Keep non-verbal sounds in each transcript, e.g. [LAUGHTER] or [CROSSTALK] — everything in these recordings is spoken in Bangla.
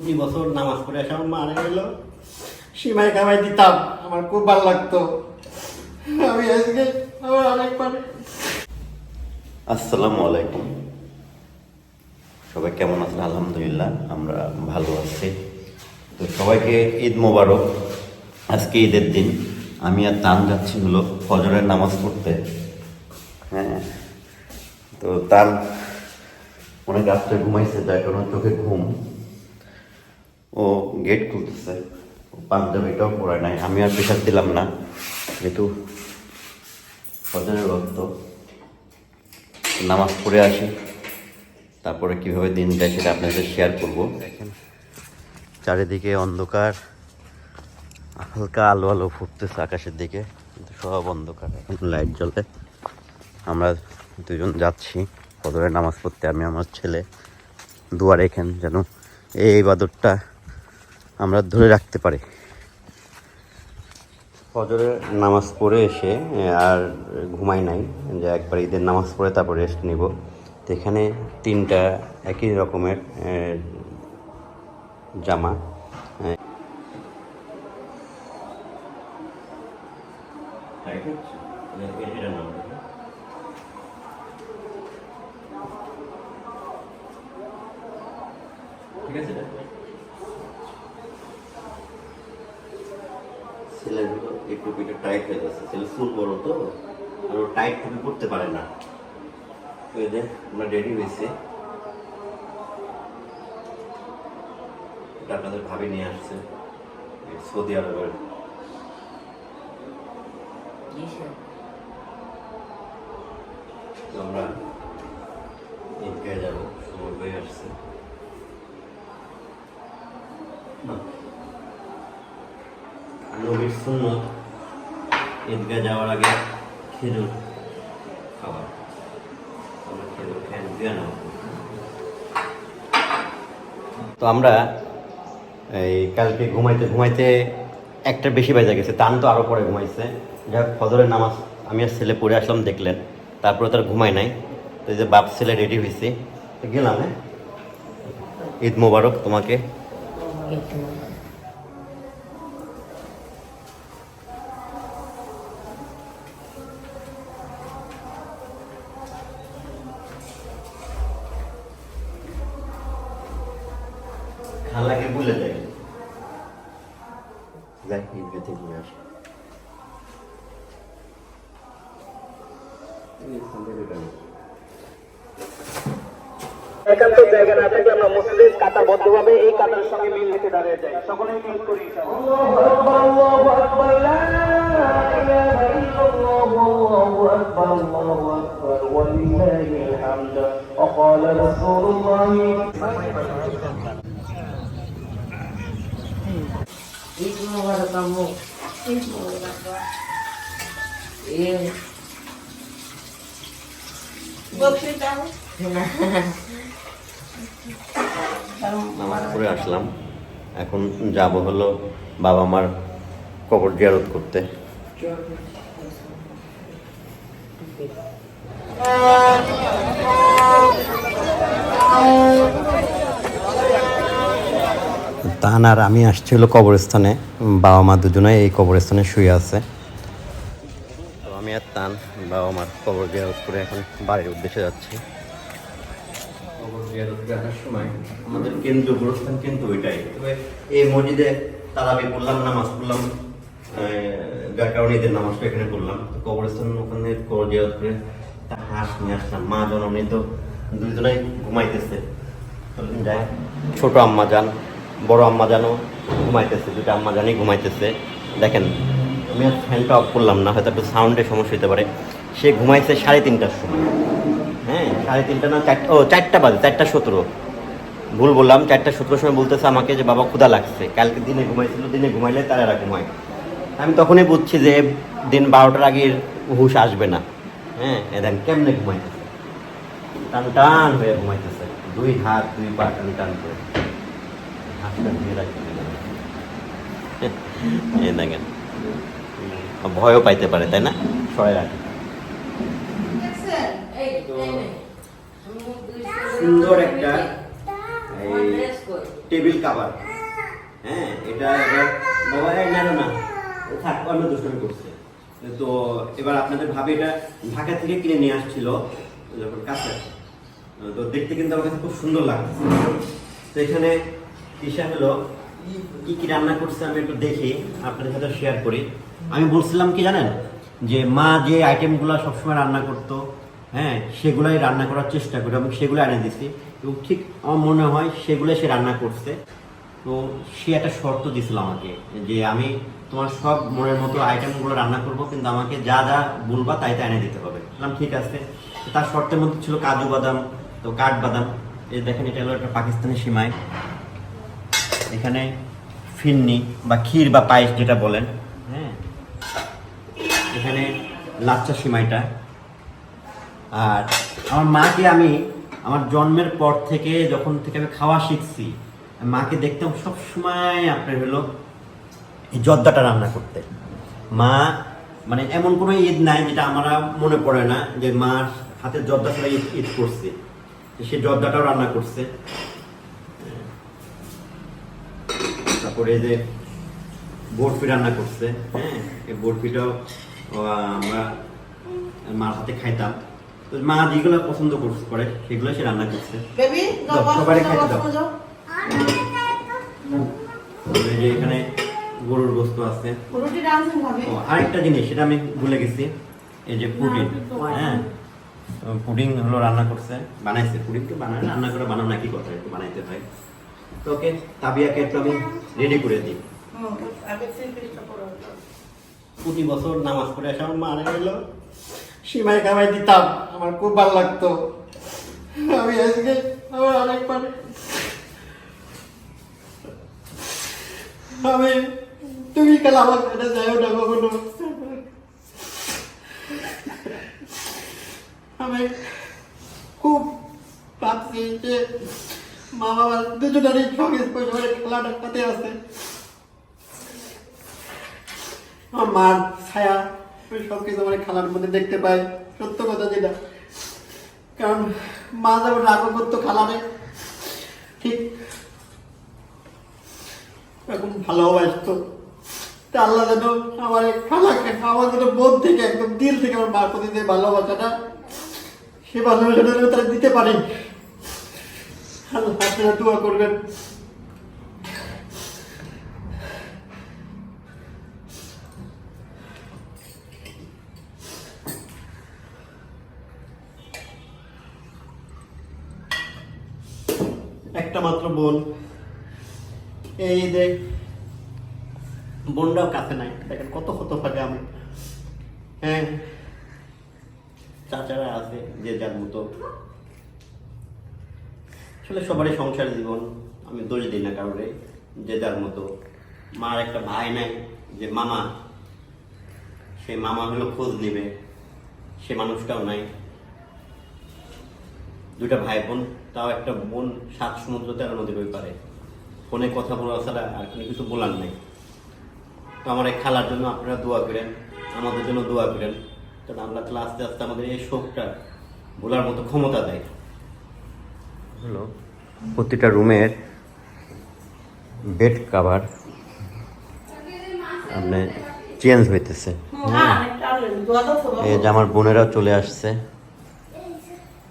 প্রতি বছর নামাজ পড়ে আসে আমার মারা গেল। সীমাই খাওয়াই দিতাম, আমার খুব ভালো লাগতো। আমি আজকে আবার অনেকবার আসসালামু আলাইকুম। সবাই কেমন আছেন? আলহামদুলিল্লাহ, আমরা ভালো আছি। তো সবাইকে ঈদ মোবারক। আজকে ঈদের দিন। আমি আর তান যাচ্ছি হলো ফজরের নামাজ পড়তে। হ্যাঁ। তো তান অনেক রাত্রে ঘুমাইছে যার কারণে চোখে ঘুম। ও গেট খুলতেছে। পাঞ্জাবিটাও পরে নাই। আমি আর প্রেশার দিলাম না, যেহেতু ফজরের রক্ত নামাজ পড়ে আসি। তারপরে কীভাবে দিন যায় সেটা আপনাদের শেয়ার করব। দেখেন, চারিদিকে অন্ধকার। হালকা আলো আলো ফুটতেছে আকাশের দিকে। সব অন্ধকার। এখন লাইট জ্বলে। আমরা দুজন যাচ্ছি। ফজরের নামাজ পড়তে। আমি, আমার ছেলে। দুয়ার এখান যেন এই ইবাদতটা আমরা ধরে রাখতে পারি। ফজরের নামাজ পড়ে এসে আর ঘুমাই নাই যে একবার ঈদের নামাজ পড়ে তারপর রেস্ট নিব। তো এখানে তিনটা একই রকমের জামা ঠিক আছে? এই টুপিটা টাইট হয়ে যাচ্ছে। ছেলে চুল বড় তো আর ও টাইট টুপি পরতে পারে না। যে আমরা রেডি হয়েছি। এটা আপনাদের ভাবে নিয়ে আসছে। সৌদি আরবের। আমরা ঈদগায় যাব সময় হয়ে আসছে। নবীর সুন্নত। ঈদগাহ যাওয়ার আগে খেজুর নেব তো আমরা এই কালকে ঘুমাইতে ঘুমাইতে একটা বেশি বাজে গেছে, তান তো আরও পরে ঘুমাইছে। যাই হোক ফজরের নামাজ আমি আর ছেলে পড়ে আসলাম, দেখলেন। তারপরে তার ঘুমাই নাই। তো এই যে বাপ ছেলে রেডি হয়েছি। গেলাম হ্যাঁ? ঈদ মোবারক তোমাকে। একান্ত জায়গা না থাকে আমরা মুসলিম কাতারবদ্ধভাবে এই কাতারের সঙ্গে মিল রেখে দাঁড়িয়ে যাই সকলেই মিল করি وقال رسول الله ঈদ মোবারক আম্মু ঈদ মোবারক পড়ে আসলাম। এখন যাব হলো বাবা মার কবর জিয়ারত করতে। তান আর আমি আসছি হলো কবরস্থানে। বাবা মা দুজনে এই কবরস্থানে শুয়ে আছে। আমি আর তান বাবা মার কবর জিয়ারত করে এখন বাড়ির উদ্দেশ্যে যাচ্ছি। কবর জিয়ারত করে আসার সময় আমাদের কেন্দ্রীয় গোরস্থান কিন্তু ওইটাই। তবে এই মসজিদে তারাবি পড়লাম নামাজ পড়লাম যার নামাজটা এখানে পড়লাম। তো কবরস্থান ওখানে কবর জিয়ারত করে হাঁস নিয়ে আসলাম, মা জননী তো দুইজনেই ঘুমাইতেছে। যাই, ছোট আম্মা যান, বড় আম্মা জানও ঘুমাইতেছে দুটো আম্মা জানি ঘুমাইতেছে। দেখেন, আমি ফ্যানটা অফ করলাম না, হয়তো একটু সাউন্ডের সমস্যা হতে পারে। সে ঘুমাইছে সাড়ে তিনটার সময়। হ্যাঁ সাড়ে তিনটা না চারটা ও, চারটা বাজে, চারটা সতেরো। ভুল বললাম, চারটা সতেরোর সময় বলতেছে আমাকে যে, বাবা, ক্ষুধা লাগছে। কালকে দিনে ঘুমাইছিল, দিনে ঘুমাইলে তারা ঘুমায় আমি তখনই বুঝছি যে, দিন বারোটার আগে হুশ আসবে না। হ্যাঁ এদেন কেমনে ঘুমাইতেছে। টান টান হয়ে ঘুমাইতেছে। দুই হাত, দুই পা টান টান করে। দেখেন। ভয়ও পাইতে পারে, তাই না? সবাই রাখে। সুন্দর একটা টেবিল কাভার। হ্যাঁ এটা এবার বাবা না। না থাক অন্য দুষ্টামি করছে। তো এবার আপনাদের ভাবে এটা ঢাকা থেকে কিনে নিয়ে আসছিল যখন কাছে তো দেখতে কিন্তু আমার কাছে খুব সুন্দর লাগছে। তো এখানে ইসা হলো কি কি রান্না করছে আমি একটু দেখি আপনাদের সাথে শেয়ার করি। আমি বলছিলাম কি জানেন যে মা যে আইটেমগুলো সবসময় রান্না করতো হ্যাঁ সেগুলাই রান্না করার চেষ্টা করি এবং সেগুলো এনে দিছি। এবং ঠিক আমার মনে হয় সেগুলো সে রান্না করছে। তো সে একটা শর্ত দিছিল আমাকে যে আমি তোমার সব মনের মতো আইটেমগুলো রান্না করব, কিন্তু আমাকে যা যা বলবা তাই তাই এনে দিতে হবে। বললাম, ঠিক আছে। তার শর্তের মধ্যে ছিল কাজু বাদাম, তো কাঠ বাদাম এই দেখেন, এটা হলো একটা পাকিস্তানি সীমাই। এখানে ফিন্নি বা ক্ষীর বা পায়েস যেটা বলেন হ্যাঁ। এখানে লাচ্চা সিমাইটা। আর আমার মাকে আমি, আমার জন্মের পর থেকে যখন থেকে আমি খাওয়া শিখছি, মাকে দেখতাম সব সময় আপনার হলো এই জর্দাটা রান্না করতে। মা মানে এমন কোনো ঈদ নাই যেটা আমরা মনে পড়ে না যে মার হাতে জর্দা ছাড়া ঈদ ঈদ করছে। সে জর্দাটাও রান্না করছে। তারপরে যে বরফি রান্না করছে হ্যাঁ? এই বরফিটাও আমরা মার হাতে খাইতাম। মা যেগুলো পছন্দ করছে- করে সেগুলো সে রান্না করছে। বেবি সবারই খাইতে দাও। যে এখানে গরুর গোস্ত আছে। আরেকটা জিনিস সেটা আমি ভুলে গেছি। এই যে পুডিং হ্যাঁ? পুডিং। হলো রান্না করছে। বানাইছে পুডিং তো বানায় রান্না করে বানানো নাকি কথা একটু বানাইতে হয়। তো ওকে তাবিয়াকে একটু আমি রেডি করে দিই। প্রতি বছর নামাজ পড়ে আসা আমার মারা গেল সীমাই খাওয়াই দিতাম, আমার খুব ভালো লাগতো। আমি আজকে আবার আরেকবার আমি তুমি কাল আমার এটা যাইও না কখনো? আমি খুব ভাবছি যে মা বাবা দুজনেরই সঙ্গে পরিবারে খেলাটা হাতে আছে। আমার মার ছায়া সব কিছু আমার খেলার মধ্যে দেখতে পাই। সত্য কথা যেটা। কারণ মা যেমন রাগ করতো খেলারে, ঠিক এরকম ভালোবাসতো। তা আল্লাহ যেন আমার খালাকে, আমার যেন বোধ থেকে, একদম দিল থেকে আমার মার প্রতি যে ভালোবাসাটা, সে ভালোবাসাটা তারা দিতে পারে। আল্লাহ আপনারা দোয়া করবেন একটা মাত্র বোন। এই দেখ বোনটাও কাছে নাই। দেখেন কত কত ভাগে আমি। হ্যাঁ চাচারা আছে, যে যার মতো। আসলে সবারই সংসার জীবন, আমি দোষ দিই না কারোরে, যে যার মতো। মার একটা ভাই নাই, যে মামা। সে মামা হলো খোঁজ নেবে, সে মানুষটাও নাই। দুটা ভাই বোন। তাও একটা বোন সাত সমুদ্র তেরো নদীর ওই পারে। ফোনে কথা বলা ছাড়া আর কোনো কিছু বলার নেই। তো আমার এই খেলার জন্য আপনারা দোয়া করেন আমাদের জন্য দোয়া করেন কারণ আল্লাহ তালা আস্তে আস্তে আমাদের এই শোকটা ভোলার মতো ক্ষমতা দেয়। হলো প্রতিটা রুমের বেড কাভার আপনার চেঞ্জ হইতেছে। হ্যাঁ। এই যে আমার বোনেরাও চলে আসছে।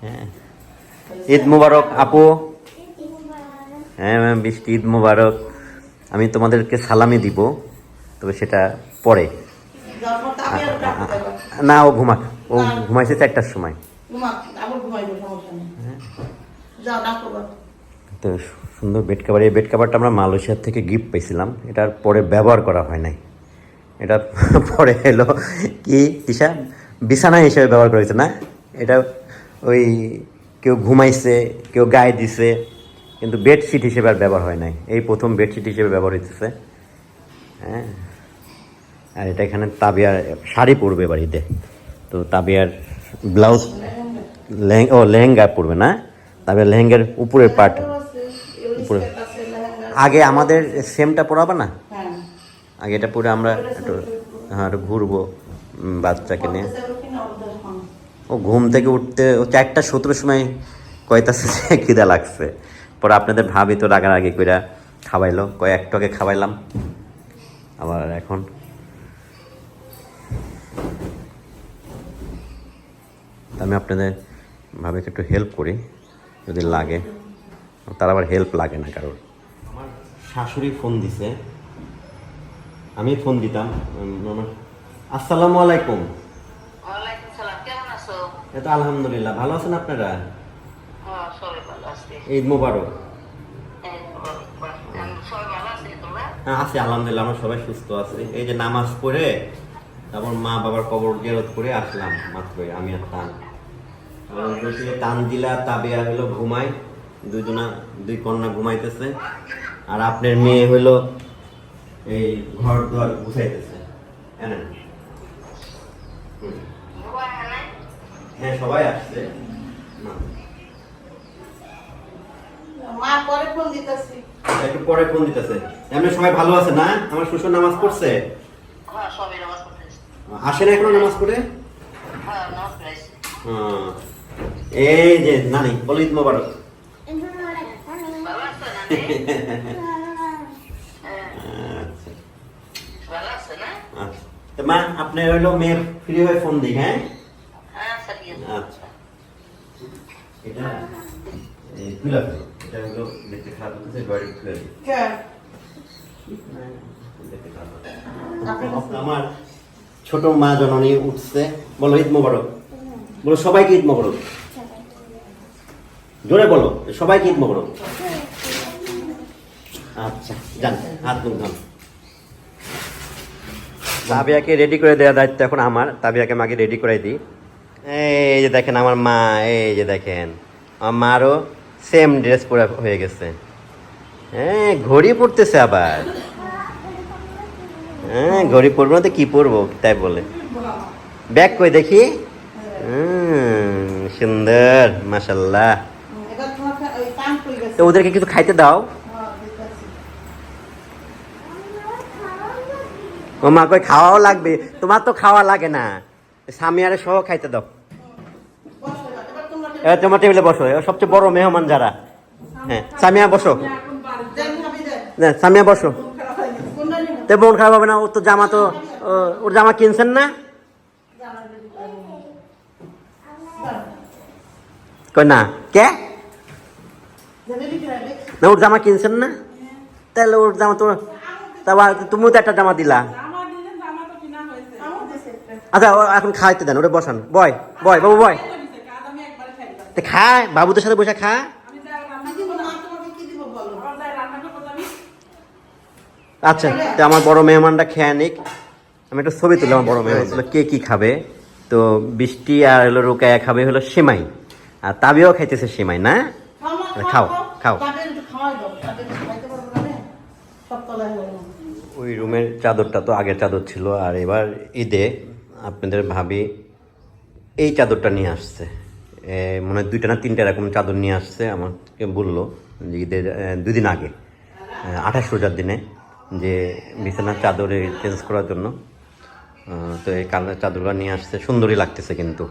হ্যাঁ। ঈদ মুবারক, আপু। হ্যাঁ ম্যাম, বৃষ্টি, ঈদ মুবারক। আমি তোমাদেরকে সালামি দিব, তবে সেটা পরে। না, ও ঘুমাক। ও ঘুমাইছে চারটার সময়। তো সুন্দর বেড কাভার এই বেড কাভারটা আমরা মালয়েশিয়ার থেকে গিফট পেয়েছিলাম এটার পরে ব্যবহার করা হয় নাই। এটা [LAUGHS] পরে এলো কি, তিশা? বিছানা হিসেবে ব্যবহার করেছে না? এটা ওই কেউ ঘুমাইছে কেউ গায়ে দিছে কিন্তু বেডশিট হিসেবে আর ব্যবহার হয় নাই। এই প্রথম বেডশিট হিসেবে ব্যবহার হইতেছে। হ্যাঁ? আর এটা এখানে তাবিয়ার শাড়ি পরবে বাড়িতে তো তাবিয়ার ব্লাউজ ও লেহেঙ্গা পরবে না। তাবিয়ার লেহেঙ্গার উপরের পার্ট উপরে। আগে আমাদের সেমটা পরাবে না? হ্যাঁ। আগে এটা পরে আমরা একটু হ্যাঁ একটু ঘুরবো বাচ্চাকে নিয়ে করতে যাব কিনা ওদের, হ্যাঁ। ও ঘুম থেকে উঠতে, ও চারটা সতেরো সময় কয়তাছে খিদা লাগছে। পরে আপনাদের ভাবি তো রাগারাগি কইরা খাওয়াইলো। কয়েকটু আগে খাওয়াইলাম। আবার এখন আমি আপনাদের ভাবে একটু হেল্প করি, যদি লাগে। তার আবার হেল্প লাগে না কারোর। আমার শাশুড়ি ফোন দিছে। আমি ফোন দিতাম। আসসালামু আলাইকুম। ওয়ালাইকুম সালাম কেমন আছো? এ তো আলহামদুলিল্লাহ ভালো আছেন আপনারা? হ্যাঁ ঈদ মোবারক। এই, আছে হ্যাঁ আছি আলহামদুলিল্লাহ আমরা সবাই সুস্থ আছি। এই যে নামাজ পড়ে তারপর মা বাবার কবর জেরত করে আসলাম মাত্রই আমি আর টান দিলা তাবিয়া হলো ঘুমাই দুজনা দুই কন্যা ঘুমাইতেছে আর আপনার মেয়ে হলো এই ঘর দুয়ার গুছাইতেছে জানেন হুম। বাবা হ্যাঁ হ্যাঁ সবাই আসছে। মা পরে ফোন দিতেছি। একটু পরে ফোন দিতেছে। এমনি সবাই ভালো আছে না? আমার শ্বশুর নামাজ পড়ছে? হ্যাঁ সবাই নামাজ পড়তেছে আসে না এখনও নামাজ পড়ে? হ্যাঁ নামাজ পড়াইছে হ্যাঁ। এই যে নানি বলো ঈদ মোবারক। ভালো আছে না নে? ভালো আছে না। মা আপনি হইল মেয়ের ফ্রি হয়ে ফোন দিই হ্যাঁ? আচ্ছা। এটা এটা হলো দেখতে খারাপ হচ্ছে হচ্ছে। আমার ছোট মা জননী উঠছে বলো ঈদ মোবারক। বলো সবাইকে ঈদ মোবারক? জোরে বলো সবাইকে ঈদ মোবারক? আচ্ছা যান হাত মুখ তাবিয়াকে রেডি করে দেওয়ার দায়িত্ব এখন আমার। তাবিয়াকে মাকে রেডি করে দিই। এই যে দেখেন আমার মা, এই যে দেখেন। আমার মারও সেম ড্রেস পরে হয়ে গেছে। হ্যাঁ ঘড়ি পড়তেছে আবার। হ্যাঁ ঘড়ি পরবো না তো কি পরবো, তাই বলে। ব্যাগ কই দেখি? সুন্দর মাসাল্লাহ তো ওদেরকে কিছু খাইতে দাও। ও মা কই, খাওয়াও লাগবে। তোমার তো খাওয়া লাগে না। সামিয়ারে সহ খাইতে দাও। এবার তোমার টেবিলে বসো এবার সবচেয়ে বড় মেহমান যারা হ্যাঁ সামিয়া বসো। না, সামিয়া বসো? তো বোন খারাপ হবে না ওর তো জামা তো ওর জামা কিনছেন না কই না কে? না ওর জামা কিনছেন না তাহলে ওর জামা তো তারপর তুমিও তো একটা জামা দিলা। আচ্ছা এখন খাইতে দেন ওটা বসান বয় বয় বাবু বয় তো খায় বাবুদের সাথে বসে খা? আচ্ছা তো আমার বড় মেহমানটা খেয়ে নিক। আমি একটা ছবি তুলি আমার বড় মেহমান। কে কি খাবে? তো বৃষ্টি আর হলো রোকায়া খাবে হলো সেমাই। আর তাবিও খাইতেছে সেমাই, না? খাও খাও। ওই রুমের চাদরটা তো আগের চাদর ছিল, আর এবার ঈদে আপনাদের ভাবি এই চাদরটা নিয়ে আসছে। মনে হয় দুইটা না তিনটা এরকম চাদর নিয়ে আসছে আমাকে বলল যে ঈদের এ, দুই দিন আগে আঠাশ রোজার দিনে যে বিছানার চাদরে চেঞ্জ করার জন্য তো এই কালার চাদরটা নিয়ে আসছে। সুন্দরই লাগতেছে কিন্তু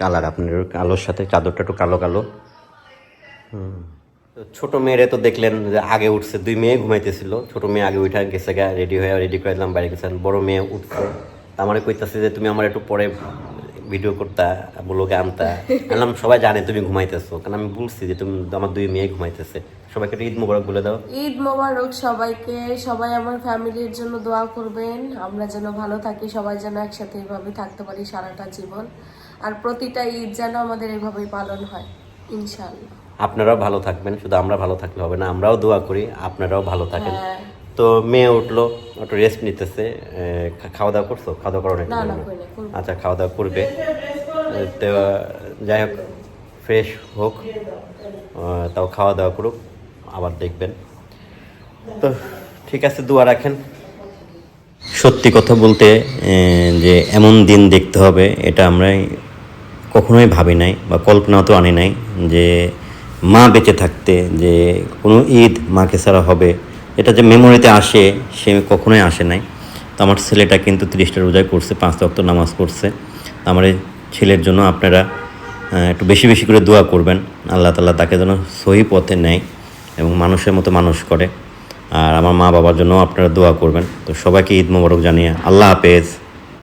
কালার আপনার কালোর সাথে চাদরটা একটু কালো কালো। তো ছোট মেয়েরে তো দেখলেন যে আগে উঠছে দুই মেয়ে ঘুমাইতেছিল ছোট মেয়ে আগে উঠে গেছে গা রেডি হয়ে রেডি করে দিলাম বাইরে গেছেন বড় মেয়ে উঠছে। আমারে কইতাছে যে তুমি আমার একটু পরে ভিডিও করতা ব্লগে আনতা। বললাম সবাই জানে তুমি ঘুমাইতেছো। কারণ আমি বলছি যে তুমি আমার দুই মেয়ে ঘুমাইতেছে। সবাইকে ঈদ মোবারক বলে দাও। ঈদ মোবারক সবাইকে। সবাই আমার ফ্যামিলির জন্য দোয়া করবেন। আমরা যেন ভালো থাকি সবাই যেন একসাথে এইভাবে থাকতে পারি সারাটা জীবন। আর প্রতিটা ঈদ যেন আমাদের এভাবেই পালন হয় ইনশাল্লাহ আপনারাও ভালো থাকবেন শুধু আমরা ভালো থাকলে হবে না আমরাও দোয়া করি আপনারাও ভালো থাকেন। হ্যাঁ। তো মেয়ে উঠল একটু রেস্ট নিতেছে খাওয়া দাওয়া করছ? খাওয়া দাওয়া করো না। আচ্ছা খাওয়া দাওয়া করবে। তো যাই হোক ফ্রেশ হোক তাও খাওয়া দাওয়া করুক আবার দেখবেন। তো ঠিক আছে দোয়া রাখেন। সত্যি কথা বলতে যে এমন দিন দেখতে হবে এটা আমরা কখনোই ভাবি নাই বা কল্পনাও তো আনি নাই যে মা বেঁচে থাকতে যে কোনো ঈদ মাকে ছাড়া হবে এটা যে মেমোরিতে আসে, সে কখনোই আসে নাই। তো আমার ছেলেটা কিন্তু তিরিশটা রোজায় করছে পাঁচ রক্ত নামাজ পড়ছে। আমার এই ছেলের জন্য আপনারা একটু বেশি বেশি করে দোয়া করবেন। আল্লাহ তাল্লাহ তাকে যেন সহি পথে নেয় এবং মানুষের মতো মানুষ করে। আর আমার মা বাবার জন্য আপনারা দোয়া করবেন। তো সবাইকে ঈদ মোবারক জানিয়ে আল্লাহ হাফেজ।